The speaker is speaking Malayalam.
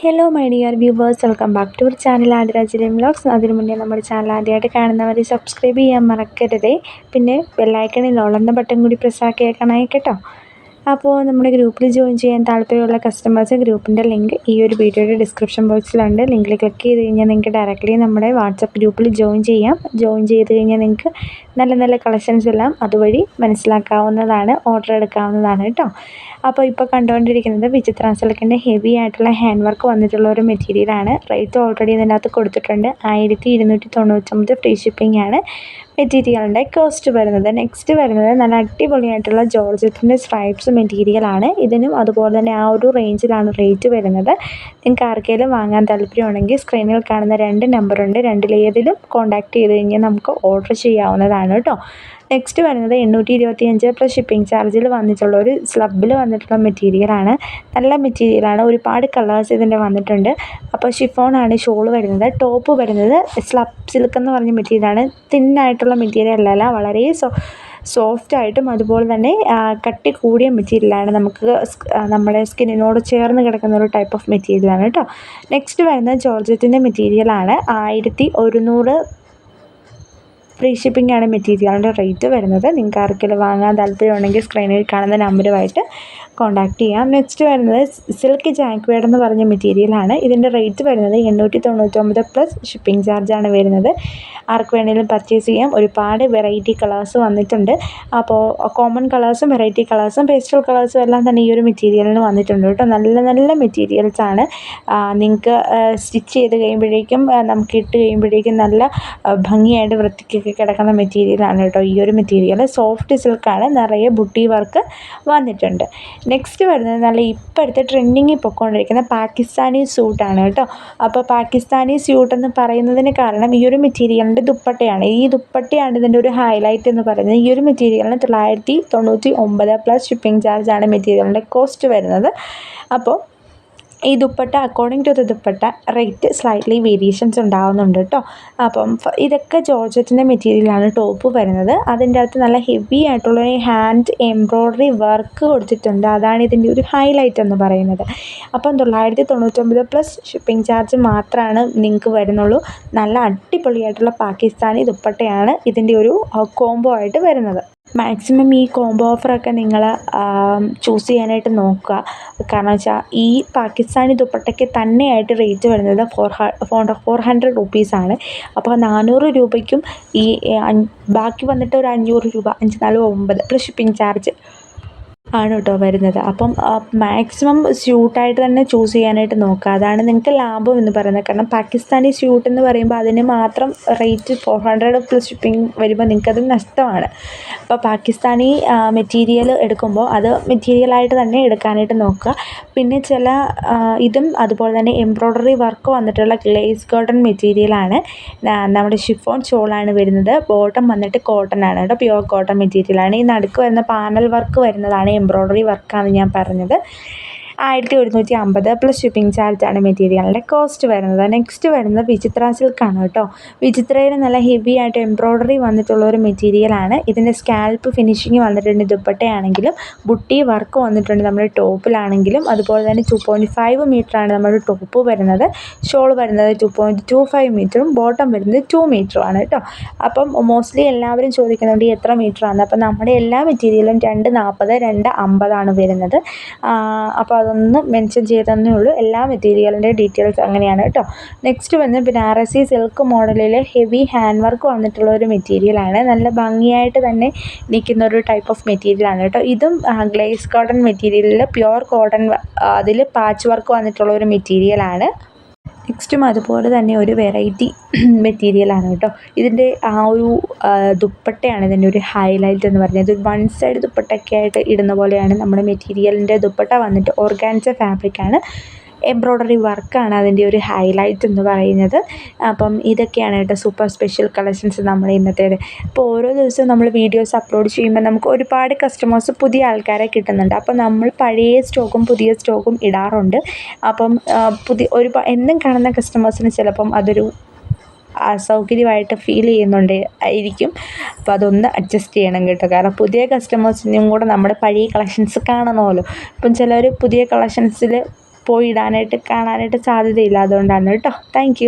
Hello my dear viewers welcome back to our channel ആദിരാജിലെ vlogs അതിനു മുന്നേ നമ്മുടെ ചാനൽ ആദ്യമായിട്ട് കാണുന്നവർ സബ്സ്ക്രൈബ് ചെയ്യാൻ മറക്കരുതേ. പിന്നെ ബെല്ലൈക്കണിൽ ഉളർന്ന ബട്ടൺ കൂടി പ്രസ്സാക്കിയേക്കണേ കേട്ടോ. അപ്പോൾ നമ്മുടെ ഗ്രൂപ്പിൽ ജോയിൻ ചെയ്യാൻ താല്പര്യമുള്ള കസ്റ്റമേഴ്സ് ഗ്രൂപ്പിന്റെ ലിങ്ക് ഈ ഒരു വീഡിയോയുടെ ഡിസ്ക്രിപ്ഷൻ ബോക്സിലുണ്ട് ലിങ്കിൽ ക്ലിക്ക് ചെയ്ത് കഴിഞ്ഞാൽ നിങ്ങൾക്ക് ഡയറക്റ്റ്ലി നമ്മുടെ വാട്സപ്പ് ഗ്രൂപ്പിൽ ജോയിൻ ചെയ്യാം. ജോയിൻ ചെയ്ത് കഴിഞ്ഞാൽ നിങ്ങൾക്ക് നല്ല നല്ല കളക്ഷൻസ് എല്ലാം അതുവഴി മനസ്സിലാക്കാവുന്നതാണ് ഓർഡർ എടുക്കാവുന്നതാണ് കേട്ടോ. അപ്പോൾ ഇപ്പോൾ കണ്ടുകൊണ്ടിരിക്കുന്നത് വിചിത്ര സിലക്കിന്റെ ഹെവി ആയിട്ടുള്ള ഹാൻഡ് വർക്ക് വന്നിട്ടുള്ള ഒരു മെറ്റീരിയലാണ് റേറ്റ് ഓൾറെഡി ഇതിനകത്ത് കൊടുത്തിട്ടുണ്ട്. ആയിരത്തി ഇരുന്നൂറ്റി തൊണ്ണൂറ്റൊമ്പത് ഫ്രീ ഷിപ്പിംഗ് ആണ്. മെറ്റീരിയലിന്റെ കോസ്റ്റ് വരുന്നത്. നെക്സ്റ്റ് വരുന്നത് നല്ല അടിപൊളിയായിട്ടുള്ള ജോർജറ്റിന്റെ സ്ട്രൈപ്സ് മെറ്റീരിയലാണ് ഇതിനും അതുപോലെ തന്നെ ആ ഒരു റേഞ്ചിലാണ് റേറ്റ് വരുന്നത്. നിങ്ങൾക്ക് ആർക്കെങ്കിലും വാങ്ങാൻ താല്പര്യമുണ്ടെങ്കിൽ സ്ക്രീനിൽ കാണുന്ന രണ്ട് നമ്പറുണ്ട് രണ്ടിലേതിലും കോൺടാക്ട് ചെയ്ത് കഴിഞ്ഞാൽ നമുക്ക് ഓർഡർ ചെയ്യാവുന്നതാണ് കേട്ടോ നെക്സ്റ്റ് വരുന്നത് എണ്ണൂറ്റി ഇരുപത്തി അഞ്ച് പ്ലസ് ഷിപ്പിംഗ് ചാർജിൽ വന്നിട്ടുള്ള ഒരു സ്ലബിൽ വന്നിട്ടുള്ള മെറ്റീരിയലാണ് നല്ല മെറ്റീരിയലാണ് ഒരുപാട് കളേഴ്സ് ഇതിന്റെ വന്നിട്ടുണ്ട്. അപ്പോൾ ഷിഫോണാണ് ഷോൾ വരുന്നത്. ടോപ്പ് വരുന്നത് സ്ലബ് സിൽക്ക് എന്ന് പറഞ്ഞ മെറ്റീരിയലാണ് തിന്നായിട്ടുള്ള മെറ്റീരിയൽ അല്ലല്ല വളരെ സോ സോഫ്റ്റ് ആയിട്ടും അതുപോലെ തന്നെ കട്ടി കൂടിയ മെറ്റീരിയലാണ് നമുക്ക് നമ്മുടെ സ്കിന്നിനോട് ചേർന്ന് കിടക്കുന്ന ഒരു ടൈപ്പ് ഓഫ് മെറ്റീരിയലാണ് കേട്ടോ നെക്സ്റ്റ് വരുന്നത് ജോർജറ്റിന്റെ മെറ്റീരിയലാണ് ആയിരത്തി ഒരുന്നൂറ് ഫ്രീ ഷിപ്പിംഗ് ആണ് മെറ്റീരിയലിന്റെ റേറ്റ് വരുന്നത്. നിങ്ങൾക്ക് ആർക്കെങ്കിലും വാങ്ങാൻ താല്പര്യമുണ്ടെങ്കിൽ സ്ക്രീനിൽ കാണുന്ന നമ്പറുമായിട്ട് കോൺടാക്റ്റ് ചെയ്യാം. നെക്സ്റ്റ് വരുന്നത് സിൽക്ക് ജാക്വേഡ് എന്ന് പറഞ്ഞ മെറ്റീരിയലാണ് ഇതിന്റെ റേറ്റ് വരുന്നത് എണ്ണൂറ്റി തൊണ്ണൂറ്റൊമ്പത് പ്ലസ് ഷിപ്പിംഗ് ചാർജാണ് വരുന്നത്. ആർക്ക് വേണമെങ്കിലും പർച്ചേസ് ചെയ്യാം. ഒരുപാട് വെറൈറ്റി കളേഴ്സ് വന്നിട്ടുണ്ട്. അപ്പോൾ കോമൺ കളേഴ്സും വെറൈറ്റി കളേഴ്സും പേസ്റ്റൽ കളേഴ്സും എല്ലാം തന്നെ ഈ ഒരു മെറ്റീരിയലിന് വന്നിട്ടുണ്ട് കേട്ടോ. നല്ല നല്ല മെറ്റീരിയൽസാണ് നിങ്ങൾക്ക് സ്റ്റിച്ച് ചെയ്ത് കഴിയുമ്പോഴേക്കും നമുക്ക് ഇട്ട് കഴിയുമ്പോഴേക്കും നല്ല ഭംഗിയായിട്ട് വൃത്തിക്കൊക്കെ കിടക്കുന്ന മെറ്റീരിയലാണ് കേട്ടോ ഈ ഒരു മെറ്റീരിയൽ സോഫ്റ്റ് സിൽക്കാണ് നിറയെ ബുട്ടി വർക്ക് വന്നിട്ടുണ്ട്. നെക്സ്റ്റ് വരുന്നത് നല്ല ഇപ്പോഴത്തെ ട്രെൻഡിങ്ങിൽ പൊയ്ക്കൊണ്ടിരിക്കുന്ന പാകിസ്ഥാനി സ്യൂട്ടാണ് കേട്ടോ. അപ്പോൾ പാകിസ്ഥാനി സ്യൂട്ട് എന്ന് പറയുന്നതിന് കാരണം ഈ ഒരു മെറ്റീരിയലിന്റെ ദുപ്പട്ടയാണ്. ഈ ദുപ്പട്ടയാണ് ഇതിന്റെ ഒരു ഹൈലൈറ്റ് എന്ന് പറയുന്നത്. ഈ ഒരു മെറ്റീരിയലിന് തൊള്ളായിരത്തി തൊണ്ണൂറ്റി ഒമ്പത് പ്ലസ് ഷിപ്പിംഗ് ചാർജാണ് മെറ്റീരിയലിന്റെ കോസ്റ്റ് വരുന്നത്. അപ്പോൾ ഈ dupatta according to the dupatta rate slightly variations ഉണ്ടാകുന്നുണ്ട് കേട്ടോ അപ്പം ഇതൊക്കെ ജോർജറ്റിന്റെ മെറ്റീരിയലാണ് ടോപ്പ് വരുന്നത്. അതിന്റെ അകത്ത് നല്ല ഹെവി ആയിട്ടുള്ള ഹാൻഡ് എംബ്രോയ്ഡറി വർക്ക് കൊടുത്തിട്ടുണ്ട്. അതാണ് ഇതിന്റെ ഒരു ഹൈലൈറ്റ് എന്ന് പറയുന്നത്. അപ്പം തൊള്ളായിരത്തി തൊണ്ണൂറ്റൊമ്പത് പ്ലസ് ഷിപ്പിംഗ് ചാർജ് മാത്രമാണ് നിങ്ങൾക്ക് വരുന്നുള്ളൂ. നല്ല അടിപൊളിയായിട്ടുള്ള പാകിസ്ഥാനി ദുപ്പട്ടയാണ് ഇതിന്റെ ഒരു കോംബോ ആയിട്ട് വരുന്നത്. മാക്സിമം ഈ കോംബോ ഓഫറൊക്കെ നിങ്ങൾ ചൂസ് ചെയ്യാനായിട്ട് നോക്കുക. കാരണം വെച്ചാൽ ഈ പാകിസ്ഥാനി ദുപ്പട്ടയ്ക്ക് തന്നെയായിട്ട് റേറ്റ് വരുന്നത് ഫോർ ഫോർ ഫോർ ഹൺഡ്രഡ് റുപ്പീസാണ് അപ്പോൾ നാനൂറ് രൂപയ്ക്കും ഈ ബാക്കി വന്നിട്ട് ഒരു അഞ്ഞൂറ് രൂപ അഞ്ച് നാല് ഒമ്പത് പ്ലസ് ഷിപ്പിംഗ് ചാർജ് ആണ് കേട്ടോ വരുന്നത്. അപ്പം മാക്സിമം സ്യൂട്ടായിട്ട് തന്നെ ചൂസ് ചെയ്യാനായിട്ട് നോക്കുക. അതാണ് നിങ്ങൾക്ക് ലാഭം എന്ന് പറയുന്നത്. കാരണം പാകിസ്ഥാനി സ്യൂട്ട് എന്ന് പറയുമ്പോൾ അതിന് മാത്രം rate four hundred plus shipping വരുമ്പോൾ നിങ്ങൾക്കത് നഷ്ടമാണ്. അപ്പോൾ പാകിസ്ഥാനി മെറ്റീരിയൽ എടുക്കുമ്പോൾ അത് മെറ്റീരിയലായിട്ട് തന്നെ എടുക്കാനായിട്ട് നോക്കുക. പിന്നെ ചില ഇതും അതുപോലെ തന്നെ എംബ്രോയ്ഡറി വർക്ക് വന്നിട്ടുള്ള ഗ്ലേസ് കോട്ടൺ മെറ്റീരിയലാണ് നമ്മുടെ ഷിഫോൺ ഷോളാണ് വരുന്നത്. ബോട്ടം വന്നിട്ട് കോട്ടൺ ആണ്. കേട്ടോ പ്യുവർ കോട്ടൺ മെറ്റീരിയലാണ് ഈ നടുക്ക് വരുന്ന പാനൽ വർക്ക് വരുന്നതാണ് എംബ്രോയ്ഡറി വർക്കാണ് ഞാൻ പറഞ്ഞത്. ആയിരത്തി ഒരുന്നൂറ്റി അമ്പത് പ്ലസ് ഷിപ്പിംഗ് ചാർജാണ് മെറ്റീരിയലിന്റെ കോസ്റ്റ് വരുന്നത്. നെക്സ്റ്റ് വരുന്നത് വിചിത്ര സിൽക്കാണ് കേട്ടോ. വിചിത്രയിൽ നല്ല ഹെവി ആയിട്ട് എംബ്രോയ്ഡറി വന്നിട്ടുള്ള ഒരു മെറ്റീരിയലാണ് ഇതിന്റെ സ്കാൽപ്പ് ഫിനിഷിങ് വന്നിട്ടുണ്ട് ദുപ്പട്ടയാണെങ്കിലും ബുട്ടി വർക്ക് വന്നിട്ടുണ്ട് നമ്മുടെ ടോപ്പിലാണെങ്കിലും. അതുപോലെ തന്നെ ടു പോയിന്റ് ഫൈവ് മീറ്ററാണ് നമ്മുടെ ടോപ്പ് വരുന്നത്. ഷോൾ വരുന്നത് ടു പോയിന്റ് ടു ഫൈവ് മീറ്ററും ബോട്ടം വരുന്നത് ടു മീറ്ററുമാണ് കേട്ടോ. അപ്പം മോസ്റ്റ്ലി എല്ലാവരും ചോദിക്കുന്നുണ്ട് എത്ര മീറ്ററാണ് അപ്പം നമ്മുടെ എല്ലാ മെറ്റീരിയലും രണ്ട് നാൽപ്പത് രണ്ട് അമ്പതാണ് വരുന്നത്. അപ്പോൾ അതൊന്ന് മെൻഷൻ ചെയ്തതെന്നേ ഉള്ളൂ. എല്ലാ മെറ്റീരിയലിന്റെ ഡീറ്റെയിൽസ് അങ്ങനെയാണ് കേട്ടോ. നെക്സ്റ്റ് വന്ന് ബനാറസി സിൽക്ക് മോഡലിൽ ഹെവി ഹാൻഡ് വർക്ക് വന്നിട്ടുള്ള ഒരു മെറ്റീരിയലാണ് നല്ല ഭംഗിയായിട്ട് തന്നെ നിൽക്കുന്ന ഒരു ടൈപ്പ് ഓഫ് മെറ്റീരിയലാണ് കേട്ടോ. ഇതും ഗ്ലേസ് കോട്ടൺ മെറ്റീരിയലിൽ പ്യുവർ കോട്ടൺ അതിൽ പാച്ച് വർക്ക് വന്നിട്ടുള്ള ഒരു മെറ്റീരിയലാണ് നെക്സ്റ്റും അതുപോലെ തന്നെ ഒരു വെറൈറ്റി മെറ്റീരിയലാണ് കേട്ടോ. ഇതിന്റെ ആ ഒരു ദുപ്പട്ടയാണ് ഇതിന്റെ ഒരു ഹൈലൈറ്റ് എന്ന് പറഞ്ഞത്. വൺ സൈഡ് ദുപ്പട്ടയൊക്കെ ആയിട്ട് ഇടുന്ന പോലെയാണ് നമ്മുടെ മെറ്റീരിയലിന്റെ ദുപ്പട്ട വന്നിട്ട് ഓർഗാൻസ ഫാബ്രിക്കാണ് എംബ്രോയ്ഡറി വർക്കാണ് അതിന്റെ ഒരു ഹൈലൈറ്റ് എന്ന് പറയുന്നത്. അപ്പം ഇതൊക്കെയാണ് കേട്ടോ സൂപ്പർ സ്പെഷ്യൽ കളക്ഷൻസ് നമ്മൾ ഇന്നത്തേത്. അപ്പോൾ ഓരോ ദിവസവും നമ്മൾ വീഡിയോസ് അപ്ലോഡ് ചെയ്യുമ്പോൾ നമുക്ക് ഒരുപാട് കസ്റ്റമേഴ്സ് പുതിയ ആൾക്കാരെ കിട്ടുന്നുണ്ട്. അപ്പോൾ നമ്മൾ പഴയ സ്റ്റോക്കും പുതിയ സ്റ്റോക്കും ഇടാറുണ്ട്. അപ്പം പുതിയ ഒരു എന്നും കാണുന്ന കസ്റ്റമേഴ്സിന് ചിലപ്പം അതൊരു അസൗകര്യമായിട്ട് ഫീൽ ചെയ്യുന്നുണ്ട് ആയിരിക്കും. അപ്പോൾ അതൊന്ന് അഡ്ജസ്റ്റ് ചെയ്യണം കേട്ടോ. കാരണം പുതിയ കസ്റ്റമേഴ്സിനും കൂടെ നമ്മുടെ പഴയ കളക്ഷൻസ് കാണണമല്ലോ. ഇപ്പം ചിലർ പുതിയ കളക്ഷൻസിൽ പോയി ഇടാനായിട്ട് കാണാനായിട്ട് സാധ്യതയില്ല അതുകൊണ്ടാണ് കേട്ടോ താങ്ക്